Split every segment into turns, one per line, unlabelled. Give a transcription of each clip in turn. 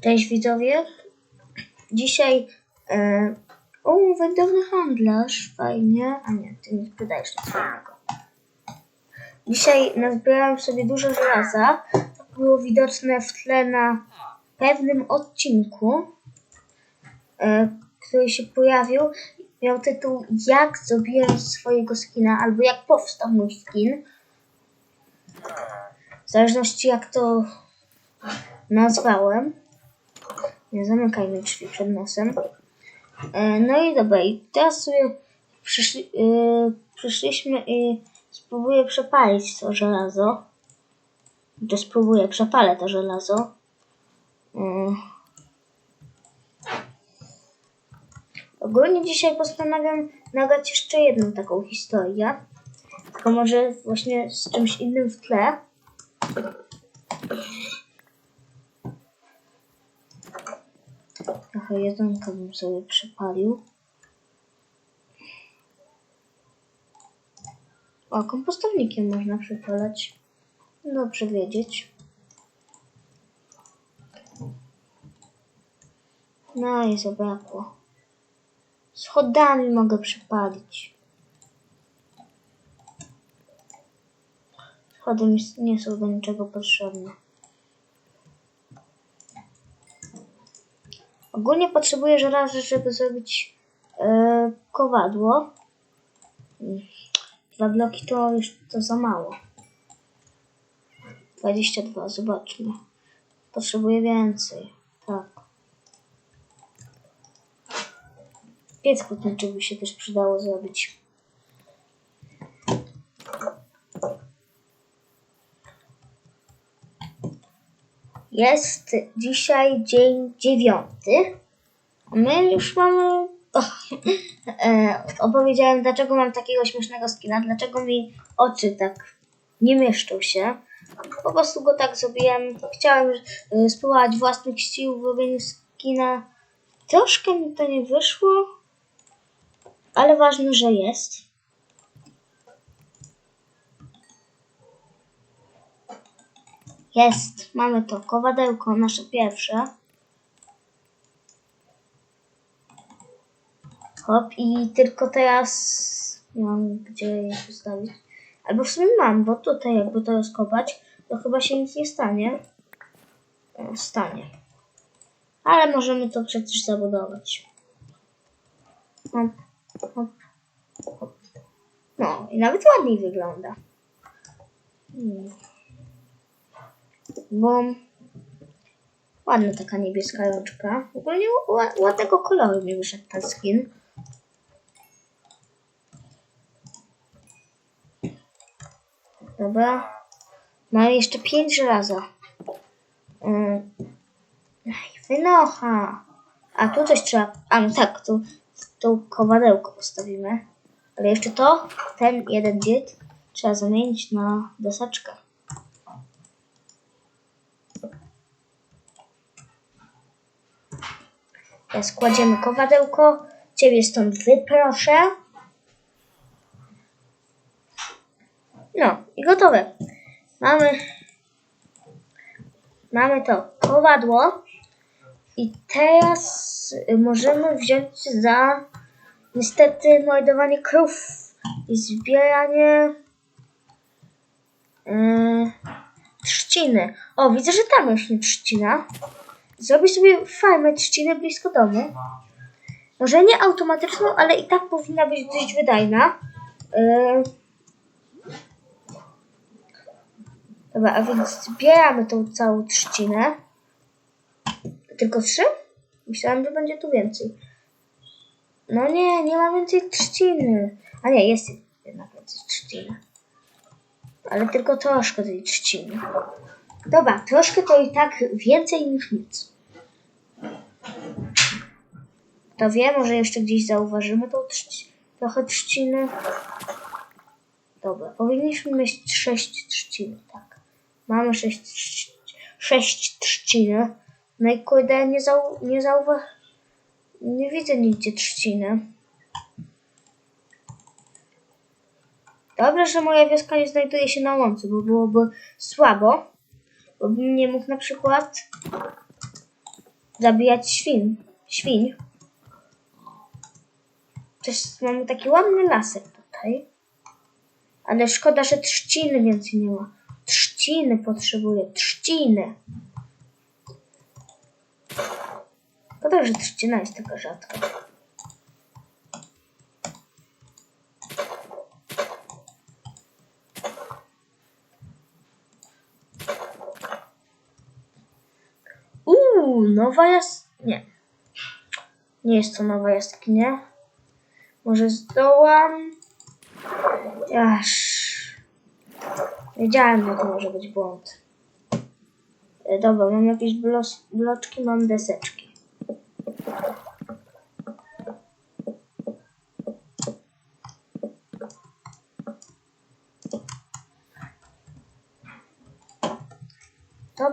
Cześć widzowie. Dzisiaj e, o, wędrowny handlarz, fajnie. A nie, ty nie sprzedajesz nic fajnego. Dzisiaj nazbierałem sobie dużo żelaza. To było widoczne w tle na pewnym odcinku, e, który się pojawił. Miał tytuł Jak zrobiłem swojego skina, albo jak powstał mój skin. W zależności jak to nazwałem. Nie zamykajmy drzwi przed nosem. E, no i dobra, i teraz sobie przyszli, e, przyszliśmy i spróbuję przepalić to żelazo. To spróbuję, przepalę to żelazo. E, ogólnie dzisiaj postanawiam nagrać jeszcze jedną taką historię. Tylko może właśnie z czymś innym w tle. Trochę jedzonka bym sobie przypalił. O, kompostownikiem można przypalać. Dobrze wiedzieć. No i zabrakło. Schodami mogę przypalić. Schody nie są do niczego potrzebne. Ogólnie potrzebuję żelaza, żeby zrobić e, kowadło. Dwa bloki to już to za mało. 22, zobaczmy. Potrzebuję więcej. Tak. Piec hutniczy by się też przydało zrobić. Jest dzisiaj dzień dziewiąty. My już mamy. O, e, opowiedziałem, dlaczego mam takiego śmiesznego skina, dlaczego mi oczy tak nie mieszczą się. Po prostu go tak zrobiłem. Chciałem e, spróbować własnych sił w robieniu skina. Troszkę mi to nie wyszło, ale ważne, że jest. Jest, mamy to kowadełko, nasze pierwsze. Hop, i tylko teraz nie mam gdzie je postawić. Albo w sumie mam, bo tutaj jakby to rozkopać, to chyba się nic nie stanie. E, Stanie. Ale możemy to przecież zabudować. Hop, hop, hop. No, i nawet ładniej wygląda. Hmm. Bo ładna taka niebieska rączka. Ogólnie ła- ładnego koloru mi wyszedł ten skin. Dobra. Mam jeszcze pięć żelaza. Ym. Ej, wynocha. A tu coś trzeba. A no tak, tu, tu kowadełko postawimy. Ale jeszcze to, ten jeden dziet trzeba zamienić na deseczkę. Teraz kładziemy kowadełko. Ciebie stąd wyproszę. No i gotowe. Mamy, mamy to kowadło. I teraz możemy wziąć za niestety mordowanie krów i zbieranie yy, trzciny. O, widzę, że tam rośnie trzcina. Zrobię sobie farmę trzciny blisko domu. Może nie automatyczną, ale i tak powinna być dość wydajna. Yy. Dobra, a więc zbieramy tą całą trzcinę. Tylko trzy? Myślałam, że będzie tu więcej. No nie, nie ma więcej trzciny. A nie, jest jednak więcej trzciny. Ale tylko troszkę tej trzciny. Dobra, troszkę to i tak więcej niż nic. To wie, może jeszcze gdzieś zauważymy tą trzci- trochę trzciny. Dobra, powinniśmy mieć sześć trzcin, tak. Mamy sześć, trzci- sześć trzciny. No i kurde, nie, zau nie zauwa... Nie widzę nigdzie trzciny. Dobrze, że moja wioska nie znajduje się na łące, bo byłoby słabo. Nie mógł na przykład zabijać świn. Świń. Też mamy taki ładny lasek tutaj. Ale szkoda, że trzciny więcej nie ma. Trzciny potrzebuję. Trzciny. Szkoda, że trzcina jest taka rzadka. Nowa jaskinia. Nie jest to nowa jaskinia. Może zdołam. Aż. Wiedziałem, że to może być błąd. E, Dobra, mam jakieś bloczki, mam deseczki.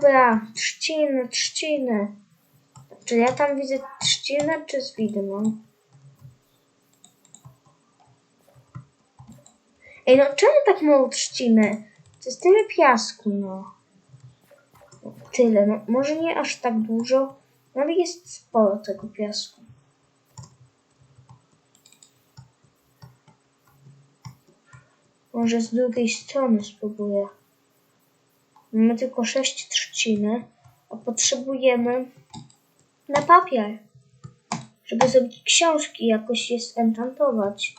Dobra, trzciny, trzciny. Czy ja tam widzę trzcinę, czy z widmą? Ej, no czemu tak mało trzciny? To jest tyle piasku, no. Tyle, no może nie aż tak dużo, no ale jest sporo tego piasku. Może z drugiej strony spróbuję. Mamy tylko sześć trzciny, a potrzebujemy na papier, żeby zrobić książki, jakoś je enchantować.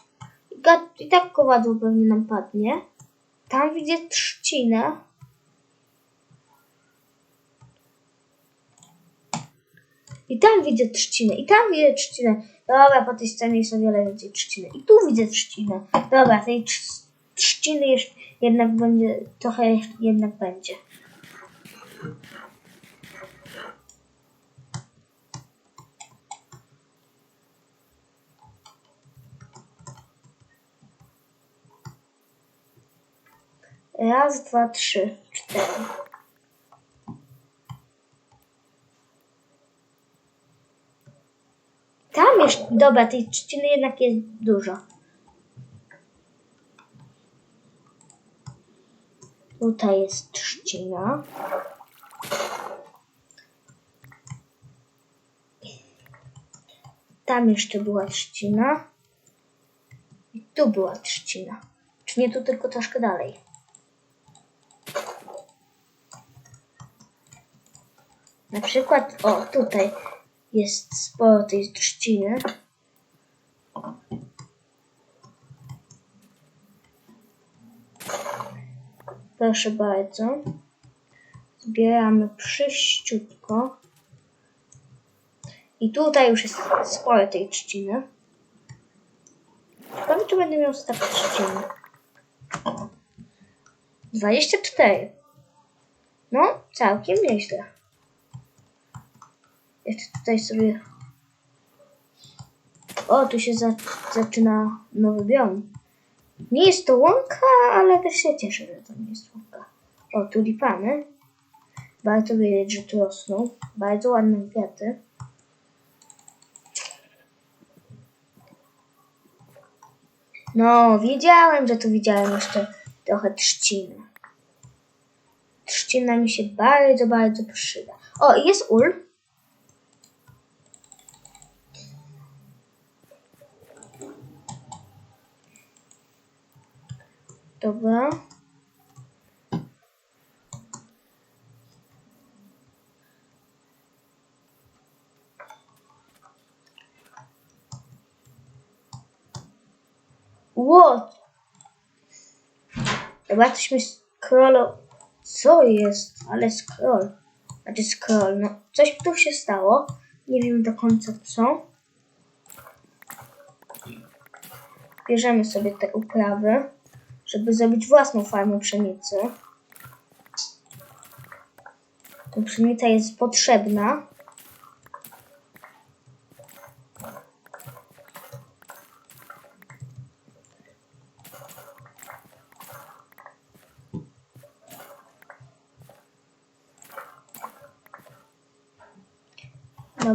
I, ga- I tak kowadło pewnie nam padnie. Tam widzę trzcinę. I tam widzę trzcinę, i tam widzę trzcinę. Dobra, po tej scenie jest o wiele więcej trzciny. I tu widzę trzcinę. Dobra, tej trz- trzciny jeszcze jednak będzie, trochę jednak będzie. Raz, dwa, trzy, cztery. Tam jeszcze, dobra, tej trzciny jednak jest dużo. Tutaj jest trzcina. Tam jeszcze była trzcina. I tu była trzcina. Czy nie tu tylko troszkę dalej? Na przykład, o tutaj jest sporo tej trzciny. Proszę bardzo. Zbieramy przyściutko. I tutaj już jest sporo tej trzciny. Ciekawe, czy będę miał stak trzciny. 24. No, całkiem nieźle. Jeszcze tutaj sobie... O, tu się za, zaczyna nowy biom. Nie jest to łąka, ale też się cieszę, że to nie jest łąka. O, tulipany. Warto wiedzieć, że tu rosną. Bardzo ładne kwiaty. No, wiedziałem, że tu widziałem jeszcze trochę trzciny. Trzcina mi się bardzo, bardzo przyda. O, jest ul. Dobra. Dobra, coś mi scrollo... Co jest? Ale scroll. Znaczy scroll, no. Coś tu się stało. Nie wiem do końca co. Bierzemy sobie te uprawy, żeby zrobić własną farmę pszenicy. Ta pszenica jest potrzebna.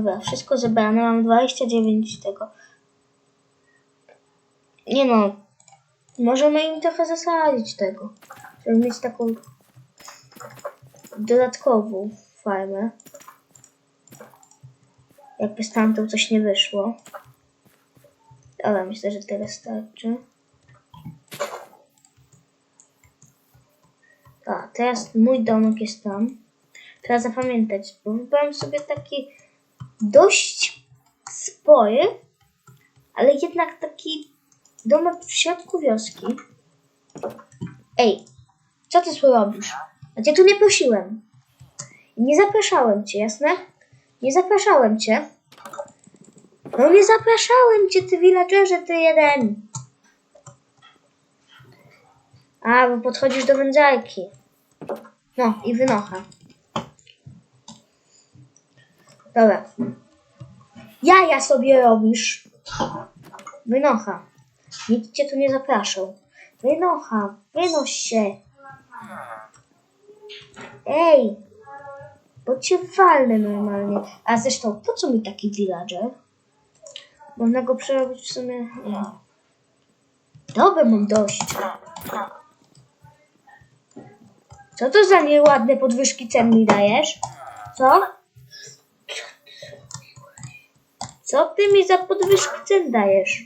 Dobra, wszystko zebrane. Mam 29 tego. Nie no. Możemy im trochę zasadzić tego. Żeby mieć taką dodatkową farmę. Jakby z tamtą coś nie wyszło. Ale myślę, że tyle starczy. A, teraz mój domek jest tam. Trzeba zapamiętać, bo wybrałem sobie taki dość spory, ale jednak taki domek w środku wioski. Ej, co ty tu robisz? A cię tu nie prosiłem. Nie zapraszałem cię, jasne? Nie zapraszałem cię. No nie zapraszałem cię, ty villagerze, ty jeden. A, bo podchodzisz do wędzarki. No i wynocha. Dobra. Jaja sobie robisz. Wynocha. Nikt cię tu nie zapraszał. Wynocha, wynoś się. Ej, bo cię walnę normalnie. A zresztą, po co mi taki villager? Można go przerobić w sumie... Dobra, mam dość. Co to za nieładne podwyżki cen mi dajesz? Co? Co ty mi za podwyżki cen dajesz?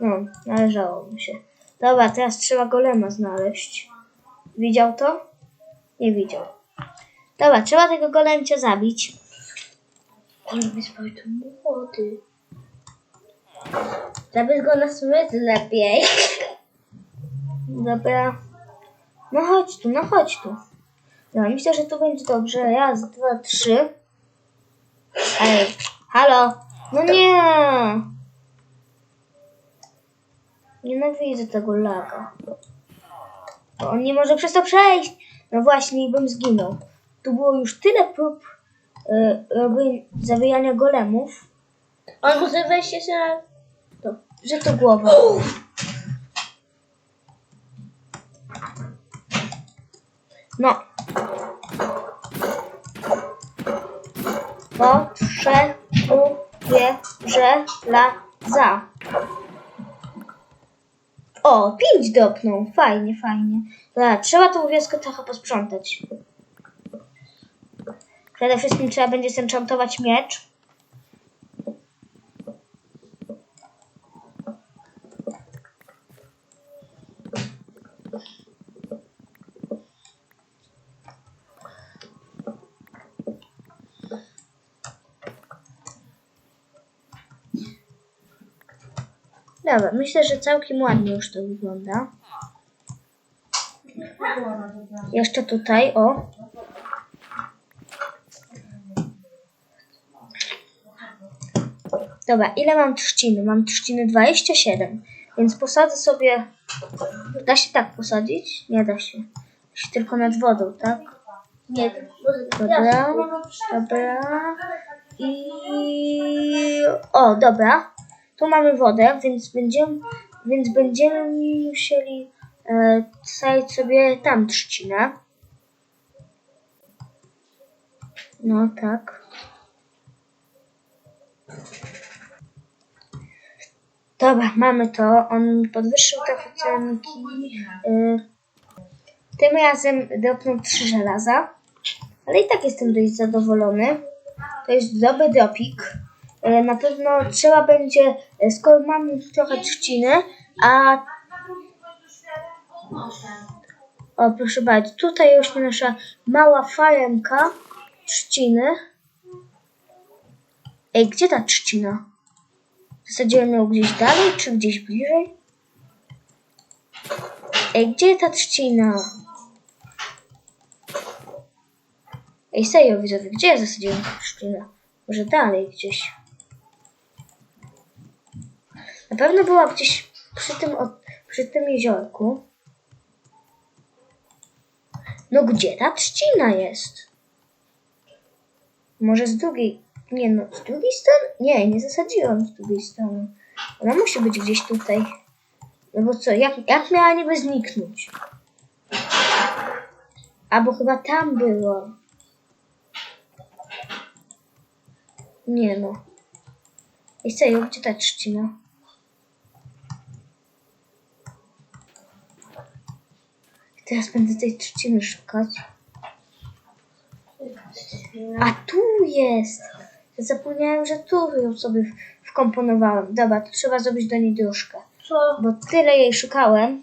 No, należało mi się. Dobra, teraz trzeba golema znaleźć. Widział to? Nie widział. Dobra, trzeba tego golemcia zabić. Ale wysłał to młody. Zabierz go na smyk lepiej. Dobra. No chodź tu, no chodź tu. No, myślę, że tu będzie dobrze. Raz, dwa, trzy. Ej, halo. No nie. Nienawidzę tego laga. Bo on nie może przez to przejść. No właśnie, bym zginął. Tu było już tyle prób y, zabijania golemów,
On może wejść jeszcze na...
to, że to głowa. No. Potrzebuję żelaza. O, pięć dopnął. Fajnie, fajnie. Dobra, trzeba tą wioskę trochę posprzątać. Przede wszystkim trzeba będzie zenchantować miecz. Dobra, myślę, że całkiem ładnie już to wygląda. Jeszcze tutaj, o. Dobra, ile mam trzciny? Mam trzciny 27, więc posadzę sobie... Da się tak posadzić? Nie da się. Da się tylko nad wodą, tak?
Nie,
Dobra, dobra. I... O, dobra. Tu mamy wodę, więc będziemy, więc będziemy musieli e, sobie tam trzcinę. No tak. Dobra, mamy to. On podwyższył trochę cenki. E, tym razem dropnął trzy żelaza. Ale i tak jestem dość zadowolony. To jest dobry dropik. E, Na pewno trzeba będzie, e, skoro już trochę trzciny, a... O, proszę bardzo, tutaj rośnie nasza mała faremka trzciny. Ej, gdzie ta trzcina? Zasadziłem ją gdzieś dalej, czy gdzieś bliżej? Ej, gdzie ta trzcina? Ej, serio widzowie, gdzie ja zasadziłem trzcinę? Może dalej gdzieś. Na pewno była gdzieś przy tym, przy tym jeziorku. No gdzie ta trzcina jest? Może z drugiej... Nie no, z drugiej strony? Nie, nie zasadziłam z drugiej strony. Ona musi być gdzieś tutaj. No bo co, jak, jak miała niby zniknąć? Albo chyba tam było. Nie no. I serio, gdzie ta trzcina? Teraz będę tej trzciny szukać. A tu jest! Zapomniałem, że tu ją sobie wkomponowałem. Dobra, to trzeba zrobić do niej dróżkę.
Co?
Bo tyle jej szukałem.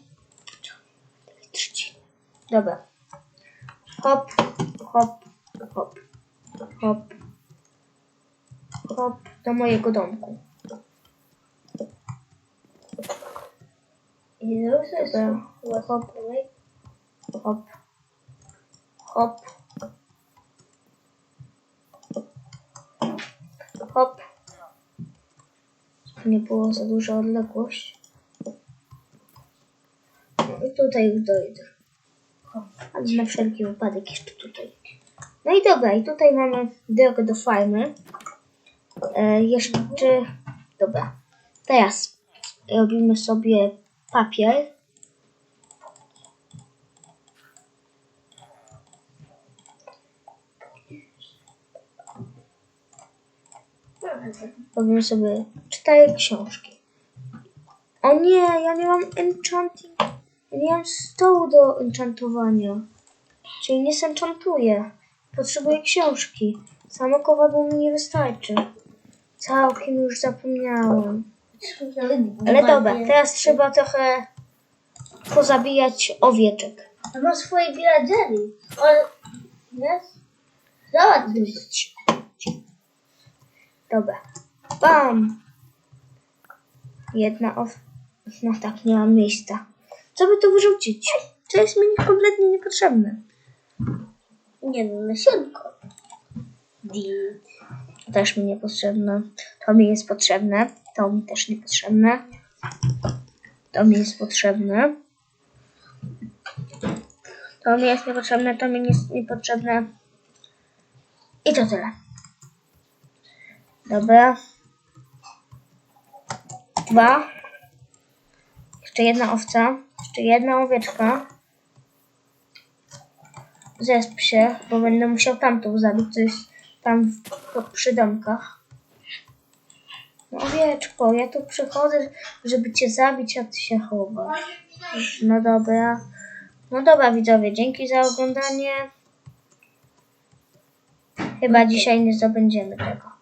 Dobra. Hop, hop, hop, hop, hop do mojego domku.
I sobie
Dobra.
hop.
Hop, hop, hop. Żeby Nie było za duża odległość. I tutaj już dojdę. Hop. Ale na wszelki wypadek jeszcze tutaj. No i dobra, i tutaj mamy drogę do farmy. E, jeszcze, dobra. Teraz robimy sobie papier. Robimy sobie cztery książki. O nie, ja nie mam enchanting. Ja nie mam stołu do enchantowania. Czyli nie zenchantuję. Potrzebuję książki. Samo kowadło mi nie wystarczy. Całkiem już zapomniałem. Ale dobra, teraz trzeba trochę pozabijać owieczek.
A ma swoje villagery. On... Jest? Załatw.
Dobra. Bam! Jedna ow... No tak, nie mam miejsca. Co by tu wyrzucić? To jest mi kompletnie niepotrzebne.
Nie no, nasionko.
Też mi niepotrzebne. To mi jest potrzebne. To mi też niepotrzebne. To mi jest potrzebne. To mi jest niepotrzebne, to mi jest niepotrzebne. I to tyle. Dobra. Dwa. Jeszcze jedna owca. Jeszcze jedna owieczka. Zesp się, bo będę musiał tamtą zabić, co jest tam w, przy domkach. No owieczko, ja tu przychodzę, żeby cię zabić, a ty się chowasz. No dobra. No dobra widzowie, dzięki za oglądanie. Chyba dzisiaj nie zdobędziemy tego.